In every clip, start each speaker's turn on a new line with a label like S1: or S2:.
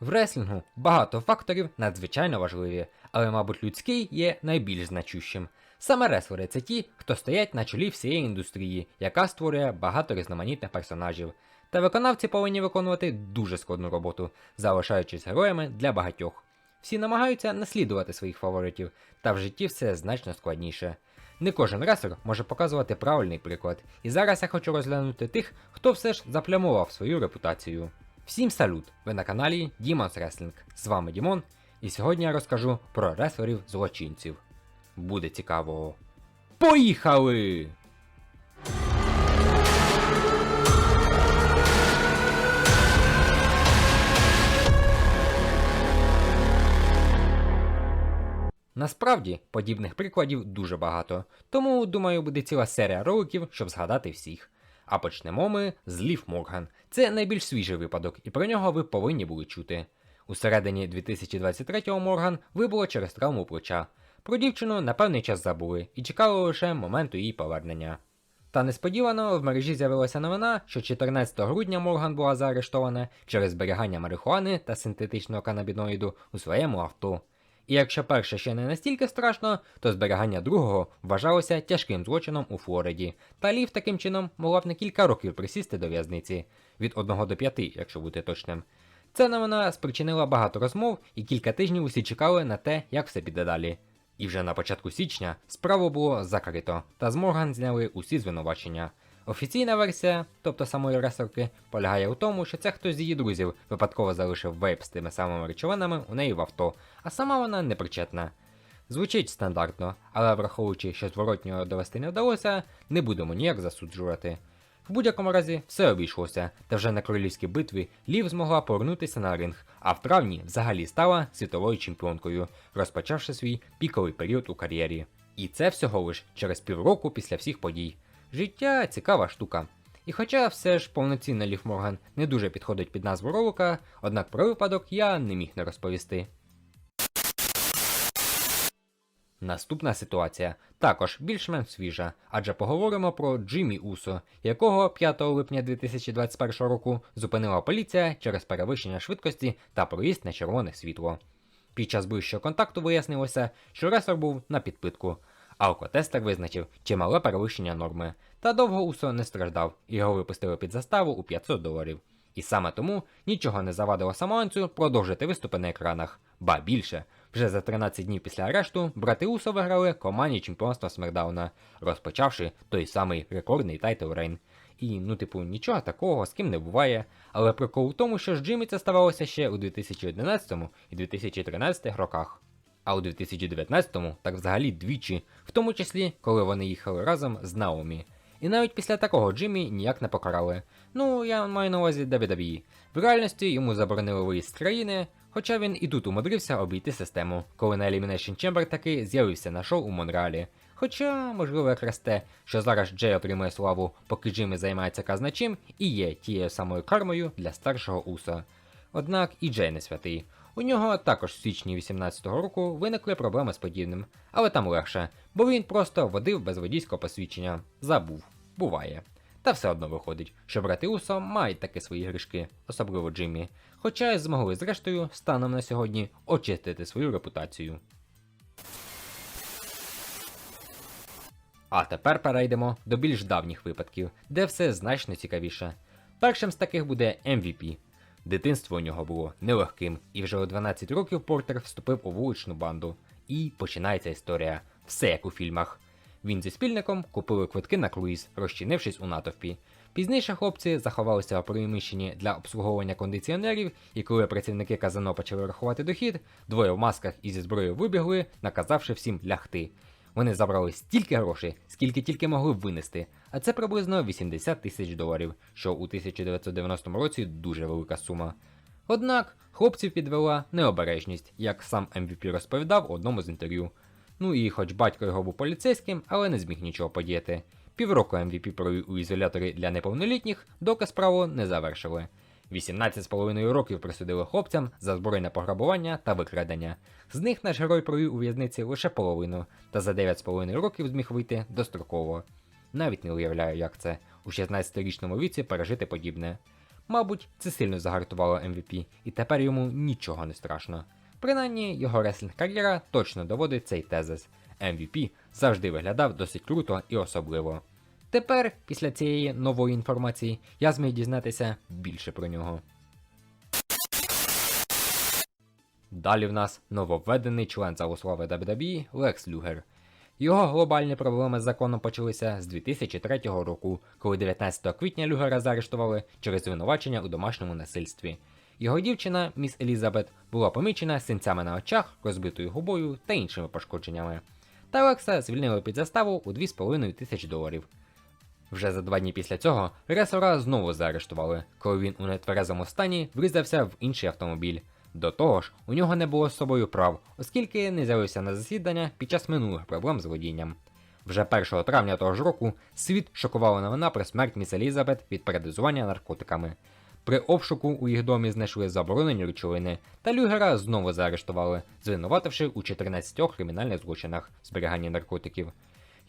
S1: В реслінгу багато факторів надзвичайно важливі, але, мабуть, людський є найбільш значущим. Саме реслери це ті, хто стоять на чолі всієї індустрії, яка створює багато різноманітних персонажів. Та виконавці повинні виконувати дуже складну роботу, залишаючись героями для багатьох. Всі намагаються наслідувати своїх фаворитів, та в житті все значно складніше. Не кожен ресер може показувати правильний приклад, і зараз я хочу розглянути тих, хто все ж заплямував свою репутацію. Всім салют! Ви на каналі Demons Wrestling. З вами Дімон, і сьогодні я розкажу про реслерів злочинців. Буде цікаво. Поїхали! Насправді, подібних прикладів дуже багато, тому думаю, буде ціла серія роликів, щоб згадати всіх. А почнемо ми з Лів Морган. Це найбільш свіжий випадок, і про нього ви повинні були чути. У середині 2023-го Морган вибуло через травму плеча. Про дівчину на певний час забули і чекали лише моменту її повернення. Та несподівано в мережі з'явилася новина, що 14 грудня Морган була заарештована через зберігання марихуани та синтетичного канабіноїду у своєму авто. І якщо перше ще не настільки страшно, то зберігання другого вважалося тяжким злочином у Флориді, та Лів таким чином могла б на кілька років присісти до в'язниці від 1 до 5, якщо бути точним. Ця новина спричинила багато розмов, і кілька тижнів усі чекали на те, як все піде далі. І вже на початку січня справу було закрито, та з Морган зняли усі звинувачення. Офіційна версія, тобто самої ресерки, полягає у тому, що це хтось з її друзів випадково залишив вейп з тими самими речовинами у неї в авто, а сама вона не причетна. Звучить стандартно, але враховуючи, що зворотнього довести не вдалося, не будемо ніяк засуджувати. В будь-якому разі все обійшлося, та вже на королівській битві Лів змогла повернутися на ринг, а в травні взагалі стала світовою чемпіонкою, розпочавши свій піковий період у кар'єрі. І це всього лиш через півроку після всіх подій. Життя цікава штука. І хоча все ж повноцінно Лів Морган не дуже підходить під назву ролика, однак про випадок я не міг не розповісти. Наступна ситуація також більш-менш свіжа, адже поговоримо про Джиммі Усо, якого 5 липня 2021 року зупинила поліція через перевищення швидкості та проїзд на червоне світло. Під час ближчого контакту вияснилося, що ресор був на підпитку. Алкотестер визначив чимале перевищення норми, та довго Усо не страждав, його випустили під заставу у 500 доларів. І саме тому нічого не завадило самоанцю продовжити виступи на екранах. Ба більше, вже за 13 днів після арешту брати Усо виграли командні чемпіонства Смердауна, розпочавши той самий рекордний тайтл рейн. І, ну, типу, нічого такого з ким не буває. Але прикол у тому, що з Джиммі це ставалося ще у 2011 і 2013 роках. А у 2019-му так взагалі двічі, в тому числі, коли вони їхали разом з Наомі. І навіть після такого Джиммі ніяк не покарали. Ну, я маю на увазі WWE. В реальності йому заборонили виїзд з країни, хоча він і тут умудрився обійти систему, коли на Elimination Chamber таки з'явився на шоу у Монреалі. Хоча, можливо, якраз те, що зараз Джей отримує славу, поки Джиммі займається казначим, і є тією самою кармою для старшого Уса. Однак і Джей не святий. У нього також в січні 18-го року виникли проблеми з подібним, але там легше, бо він просто водив без водійського посвідчення. Забув. Буває. Та все одно виходить, що брати Усо мають таки свої грішки, особливо Джиммі, хоча й змогли зрештою станом на сьогодні очистити свою репутацію. А тепер перейдемо до більш давніх випадків, де все значно цікавіше. Першим з таких буде MVP. Дитинство у нього було нелегким, і вже у 12 років Портер вступив у вуличну банду. І починається історія. Все як у фільмах. Він зі спільником купили квитки на круїз, розчинившись у натовпі. Пізніше хлопці заховалися у приміщенні для обслуговування кондиціонерів, і коли працівники казино почали рахувати дохід, двоє в масках і зі зброєю вибігли, наказавши всім лягти. Вони забрали стільки грошей, скільки тільки могли винести, а це приблизно 80 тисяч доларів, що у 1990 році дуже велика сума. Однак хлопців підвела необережність, як сам MVP розповідав у одному з інтерв'ю. Ну і хоч батько його був поліцейським, але не зміг нічого подіяти. Півроку MVP провів у ізоляторі для неповнолітніх, доки справу не завершили. 18,5 років присудили хлопцям за збройне пограбування та викрадення. З них наш герой провів у в'язниці лише половину, та за 9,5 років зміг вийти достроково. Навіть не уявляю, як це у 16-річному віці пережити подібне. Мабуть, це сильно загартувало MVP, і тепер йому нічого не страшно. Принаймні, його реслінг кар'єра точно доводить цей тезис. MVP завжди виглядав досить круто і особливо. Тепер, після цієї нової інформації, я зміг дізнатися більше про нього. Далі в нас нововведений член залу слави WWE Лекс Люгер. Його глобальні проблеми з законом почалися з 2003 року, коли 19 квітня Люгера заарештували через звинувачення у домашньому насильстві. Його дівчина, міс Елізабет, була помічена синцями на очах, розбитою губою та іншими пошкодженнями. Та Лекса звільнили під заставу у 2,5 тисяч доларів. Вже за два дні після цього ресора знову заарештували, коли він у нетверезому стані врізався в інший автомобіль. До того ж, у нього не було з собою прав, оскільки не з'явився на засідання під час минулих проблем з водінням. Вже 1 травня того ж року світ шокувала новина про смерть міс Елізабет від передозування наркотиками. При обшуку у їх домі знайшли заборонені речовини, та Люгера знову заарештували, звинувативши у 14 кримінальних злочинах зберігання наркотиків.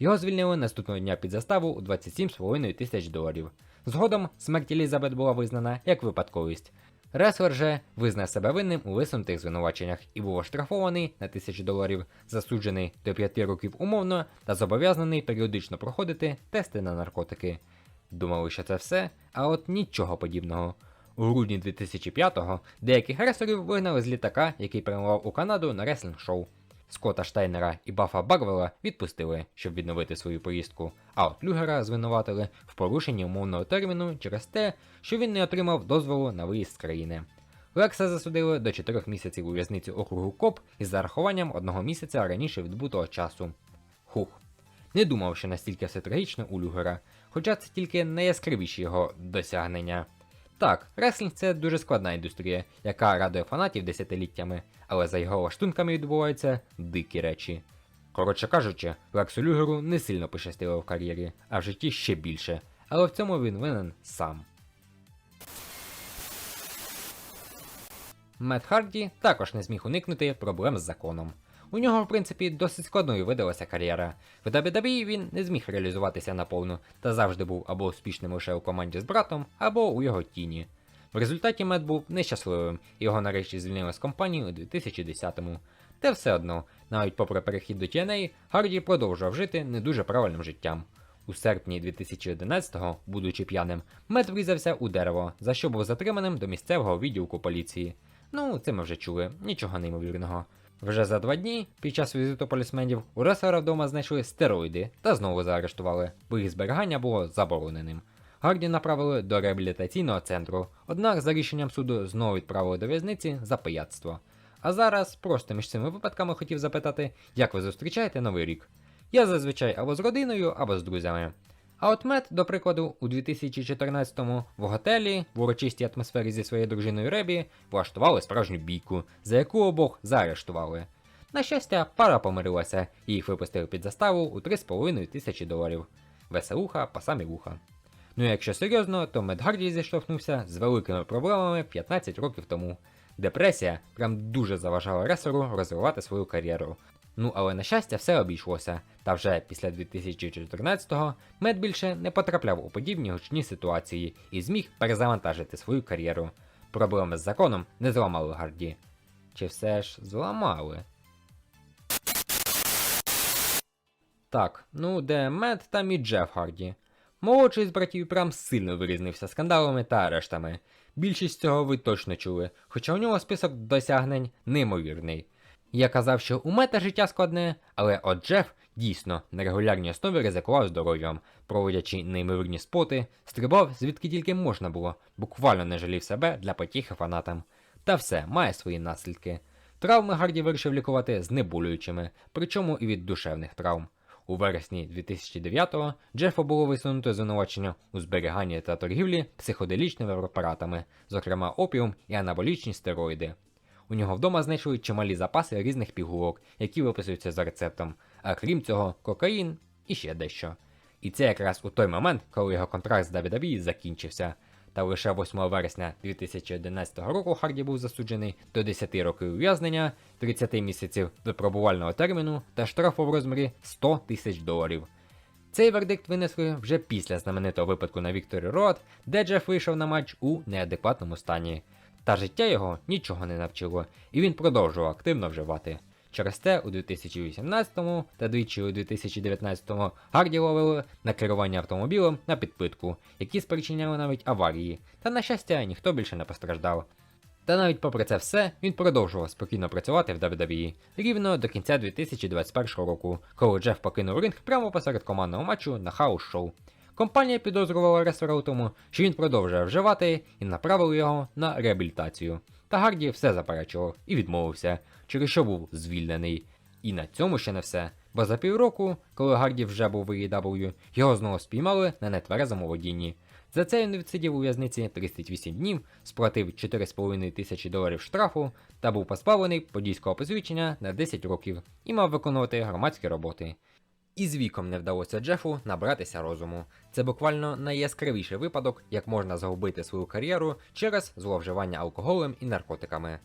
S1: Його звільнили наступного дня під заставу у 27,5 тисяч доларів. Згодом смерть Елізабет була визнана як випадковість. Реслер же визнав себе винним у висунутих звинуваченнях і був оштрафований на тисячу доларів, засуджений до 5 років умовно та зобов'язаний періодично проходити тести на наркотики. Думали, що це все, а от нічого подібного. У грудні 2005-го деяких реслерів вигнали з літака, який прямував у Канаду на реслінг шоу. Скотта Штайнера і Бафа Барвела відпустили, щоб відновити свою поїздку, а от Люгера звинуватили в порушенні умовного терміну через те, що він не отримав дозволу на виїзд з країни. Лекса засудили до 4 місяців у в'язниці округу КОП із зарахуванням одного місяця раніше відбутого часу. Хух. Не думав, що настільки все трагічно у Люгера, хоча це тільки найяскравіші його досягнення. Так, реслінг це дуже складна індустрія, яка радує фанатів десятиліттями, але за його лаштунками відбуваються дикі речі. Коротше кажучи, Лексу Люгеру не сильно пощастило в кар'єрі, а в житті ще більше, але в цьому він винен сам. Мет Харді також не зміг уникнути проблем з законом. У нього, в принципі, досить складною видалася кар'єра. В WWE він не зміг реалізуватися наповну та завжди був або успішним лише у команді з братом, або у його тіні. В результаті Мет був нещасливим, його нарешті звільнили з компанії у 2010-му. Та все одно, навіть попри перехід до TNA, Харді продовжував жити не дуже правильним життям. У серпні 2011-го, будучи п'яним, Мет врізався у дерево, за що був затриманим до місцевого відділку поліції. Ну, це ми вже чули, нічого неймовірного. Вже за два дні, під час візиту полісменів, у Реслера вдома знайшли стероїди та знову заарештували, бо їх зберігання було забороненим. Гарді направили до реабілітаційного центру, однак за рішенням суду знову відправили до в'язниці за пияцтво. А зараз просто між цими випадками хотів запитати, як ви зустрічаєте новий рік. Я зазвичай або з родиною, або з друзями. А от Мет, до прикладу, у 2014-му в готелі в урочистій атмосфері зі своєю дружиною Ребі влаштували справжню бійку, за яку обох заарештували. На щастя, пара помирилася і їх випустили під заставу у 3,5 тисячі доларів. Веселуха по самі вуха. Ну якщо серйозно, то Мет Гарді зіштовхнувся з великими проблемами 15 років тому. Депресія прям дуже заважала ресеру розвивати свою кар'єру. Ну але на щастя, все обійшлося, та вже після 2014-го Мед більше не потрапляв у подібні гучні ситуації і зміг перезавантажити свою кар'єру. Проблеми з законом не зламали Гарді. Чи все ж зламали? Так, ну де Мед, там і Джеф Харді. Молодший з братів прям сильно вирізнився скандалами та арештами. Більшість цього ви точно чули, хоча у нього список досягнень неймовірний. Я казав, що у мета життя складне, але от Джеф дійсно на регулярній основі ризикував здоров'ям, проводячи неймовірні споти, стрибав звідки тільки можна було, буквально не жалів себе для потіхи фанатам. Та все має свої наслідки. Травми Гарді вирішив лікувати знеболюючими, причому і від душевних травм. У вересні 2009-го Джефу було висунуто звинувачення у зберіганні та торгівлі психоделічними препаратами, зокрема опіум і анаболічні стероїди. У нього вдома знайшли чималі запаси різних пігулок, які виписуються за рецептом, а крім цього, кокаїн і ще дещо. І це якраз у той момент, коли його контракт з WWE закінчився. Та лише 8 вересня 2011 року Харді був засуджений до 10 років ув'язнення, 30 місяців випробувального терміну та штрафу в розмірі 100 тисяч доларів. Цей вердикт винесли вже після знаменитого випадку на Вікторі Роад, де Джеф вийшов на матч у неадекватному стані. Та життя його нічого не навчило, і він продовжував активно вживати. Через те у 2018 та двічі у 2019 Гарді ловили на керування автомобілем на підпитку, які спричиняли навіть аварії, та на щастя ніхто більше не постраждав. Та навіть попри це все, він продовжував спокійно працювати в WWE рівно до кінця 2021 року, коли Джеф покинув ринг прямо посеред командного матчу на хаус-шоу. Компанія підозрювала рестлера у тому, що він продовжує вживати і направили його на реабілітацію. Та Гарді все заперечував і відмовився, через що був звільнений. І на цьому ще не все. Бо за півроку, коли Гарді вже був в AEW, його знову спіймали на нетверезому водінні. За це він відсидів у в'язниці 38 днів, сплатив 4,5 тисячі доларів штрафу та був позбавлений подійського посвідчення на 10 років і мав виконувати громадські роботи. І з віком не вдалося Джефу набратися розуму. Це буквально найяскравіший випадок, як можна загубити свою кар'єру через зловживання алкоголем і наркотиками.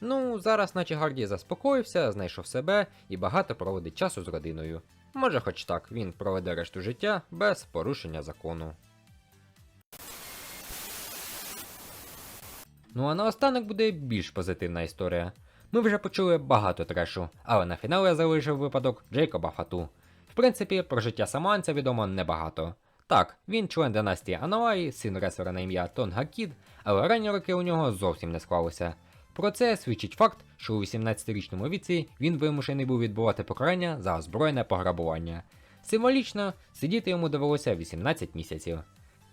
S1: Ну, зараз, наче Гарді заспокоївся, знайшов себе і багато проводить часу з родиною. Може, хоч так він проведе решту життя без порушення закону. Ну а наостанок буде більш позитивна історія. Ми вже почули багато трешу, але на фінал я залишив випадок Джейкоба Фату. Принципі, про життя самоанця відомо небагато. Так, він член династії Аналаї, син ресора на ім'я Тонга Кід, але ранні роки у нього зовсім не склалося. Про це свідчить факт, що у 18-річному віці він вимушений був відбувати покарання за озброєне пограбування. Символічно сидіти йому довелося 18 місяців.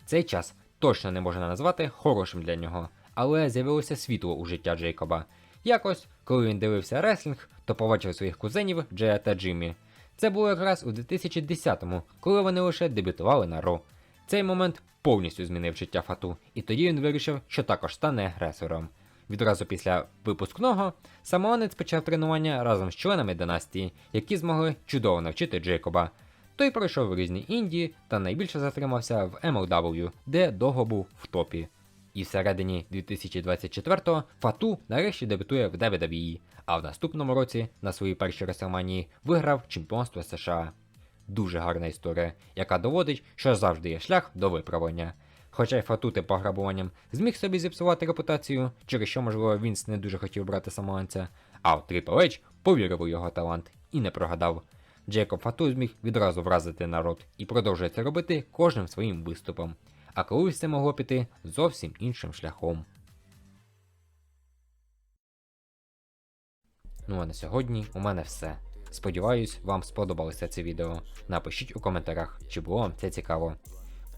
S1: Цей час точно не можна назвати хорошим для нього, але з'явилося світло у життя Джейкоба. Якось, коли він дивився реслінг, то побачив своїх кузенів Джея та Джиммі. Це було якраз у 2010-му, коли вони лише дебютували на Ро. Цей момент повністю змінив життя Фату, і тоді він вирішив, що також стане агресором. Відразу після випускного самоанець почав тренування разом з членами династії, які змогли чудово навчити Джейкоба. Той пройшов різні інді та найбільше затримався в MLW, де довго був в топі. І всередині 2024-го Фату нарешті дебютує в WWE, а в наступному році на своїй першій Реслманії виграв чемпіонство США. Дуже гарна історія, яка доводить, що завжди є шлях до виправлення. Хоча й Фатути пограбуванням зміг собі зіпсувати репутацію, через що, можливо, Вінс не дуже хотів брати самоанця, а от Triple H повірив у його талант і не прогадав. Джейкоб Фату зміг відразу вразити народ і продовжує це робити кожним своїм виступом. А колись це могло піти зовсім іншим шляхом. Ну а на сьогодні у мене все. Сподіваюсь, вам сподобалося це відео. Напишіть у коментарях, чи було вам це цікаво.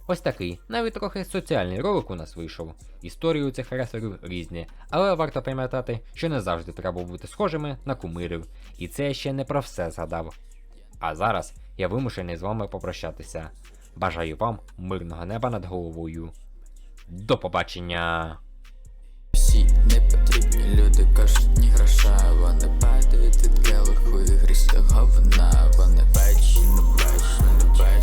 S1: Ось такий, навіть трохи соціальний ролик у нас вийшов. Історії у цих ресерів різні, але варто пам'ятати, що не завжди треба бути схожими на кумирів, і це я ще не про все згадав. А зараз я вимушений з вами попрощатися. Бажаю вам мирного неба над головою. До побачення!
S2: Всі непотрібні люди кажуть, ні гроша, вони падають від келиху і гріста говна, вони бачать, не бачать, не бачать.